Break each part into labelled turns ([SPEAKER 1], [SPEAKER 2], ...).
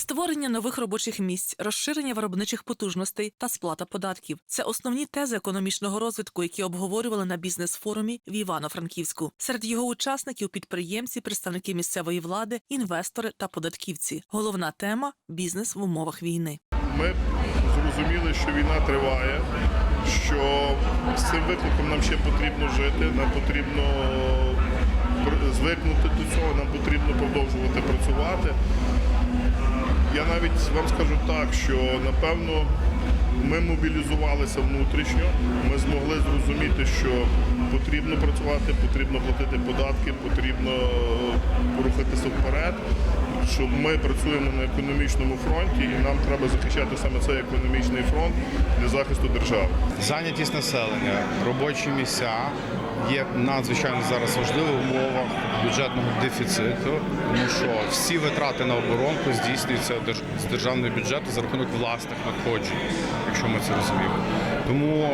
[SPEAKER 1] Створення нових робочих місць, розширення виробничих потужностей та сплата податків це основні тези економічного розвитку, які обговорювали на бізнес-форумі в Івано-Франківську. Серед його учасників підприємці, представники місцевої влади, інвестори та податківці. Головна тема бізнес в умовах війни.
[SPEAKER 2] Ми зрозуміли, що війна триває, що з цим викликом нам ще потрібно жити, нам потрібно звикнути до цього, нам потрібно продовжувати працювати. Я навіть вам скажу так, що напевно ми мобілізувалися внутрішньо, ми змогли зрозуміти, що потрібно працювати, потрібно платити податки, потрібно рухатися вперед. Що ми працюємо на економічному фронті, і нам треба захищати саме цей економічний фронт для захисту держави.
[SPEAKER 3] Зайнятість населення, робочі місця є надзвичайно зараз важливі в умовах бюджетного дефіциту, тому що всі витрати на оборонку здійснюються з державного бюджету за рахунок власних надходжень, якщо ми це розуміємо. Тому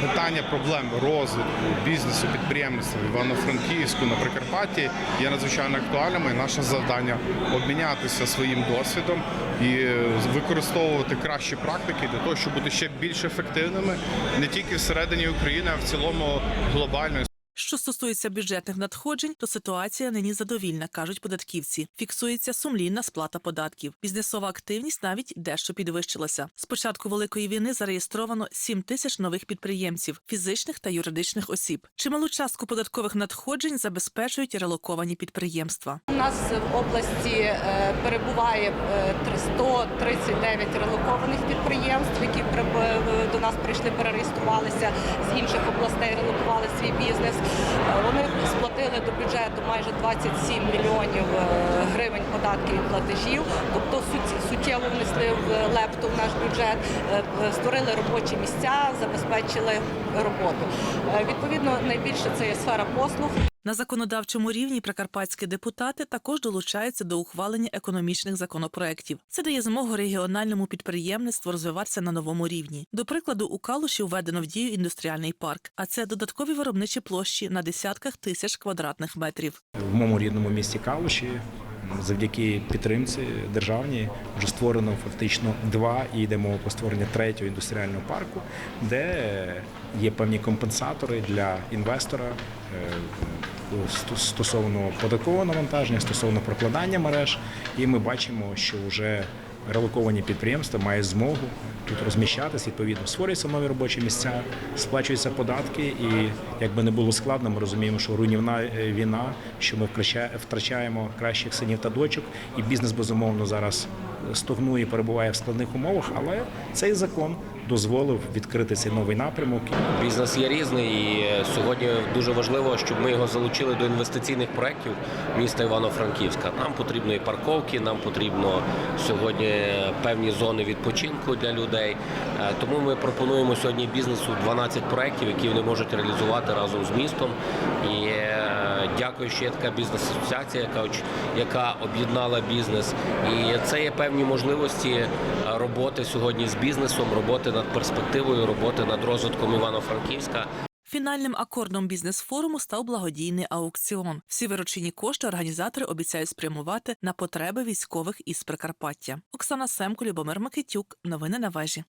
[SPEAKER 3] питання проблем розвитку бізнесу, підприємництва Івано-Франківську на Прикарпатті є надзвичайно актуальними. І наше завдання обмінятися своїм досвідом і використовувати кращі практики для того, щоб бути ще більш ефективними не тільки всередині України, а в цілому глобально.
[SPEAKER 1] Що стосується бюджетних надходжень, то ситуація нині задовільна, кажуть податківці. Фіксується сумлінна сплата податків. Бізнесова активність навіть дещо підвищилася. З початку великої війни зареєстровано 7 тисяч нових підприємців, фізичних та юридичних осіб. Чималу частку податкових надходжень забезпечують релоковані підприємства.
[SPEAKER 4] У нас в області е, перебуває е, три- 139 релокованих підприємств, які е, до нас прийшли, перереєструвалися з інших областей, релокували свій бізнес. Е, Вони сплатили до бюджету майже 27 мільйонів е, гривень податків і платежів, тобто сут- суттєво внесли в лепту в наш бюджет, е, створили робочі місця, забезпечили роботу. Відповідно, найбільше це є сфера послуг.
[SPEAKER 1] На законодавчому рівні прикарпатські депутати також долучаються до ухвалення економічних законопроєктів. Це дає змогу регіональному підприємництву розвиватися на новому рівні. До прикладу, у Калуші введено в дію індустріальний парк, а це додаткові виробничі площі на десятках тисяч квадратних метрів.
[SPEAKER 5] в моєму рідному місті Калуші. Завдяки підтримці державній вже створено фактично два і йде мова про створення третього індустріального парку, де є певні компенсатори для інвестора е, стосовно податкового навантаження, стосовно прокладання мереж. І ми бачимо, що вже релоковані підприємства мають змогу тут розміщатися, відповідно, створюються нові робочі місця, сплачуються податки, і якби не було складно, ми розуміємо, що руйнівна е, війна, що ми втрачаємо кращих синів та дочок, і бізнес безумовно зараз стогнує, перебуває в складних умовах, але цей закон дозволив відкрити цей новий напрямок.
[SPEAKER 6] Бізнес є різний, і е, сьогодні дуже важливо, щоб ми його залучили до інвестиційних проєктів міста Івано-Франківська. Нам потрібно і парковки, нам потрібно сьогодні певні зони відпочинку для людей. Е, Тому ми пропонуємо сьогодні бізнесу 12 проєктів, які вони можуть реалізувати разом з містом. І е, дякую, що є така бізнес-асоціація, яка яка об'єднала бізнес. І це є певні можливості е, роботи сьогодні з бізнесом, роботи над перспективою, роботи над розвитком Івано-Франківська.
[SPEAKER 1] Фінальним акордом бізнес-форуму став благодійний аукціон. Всі виручені кошти організатори обіцяють спрямувати на потреби військових із Прикарпаття. Оксана Семко, Любомир Микитюк. Новини на вежі.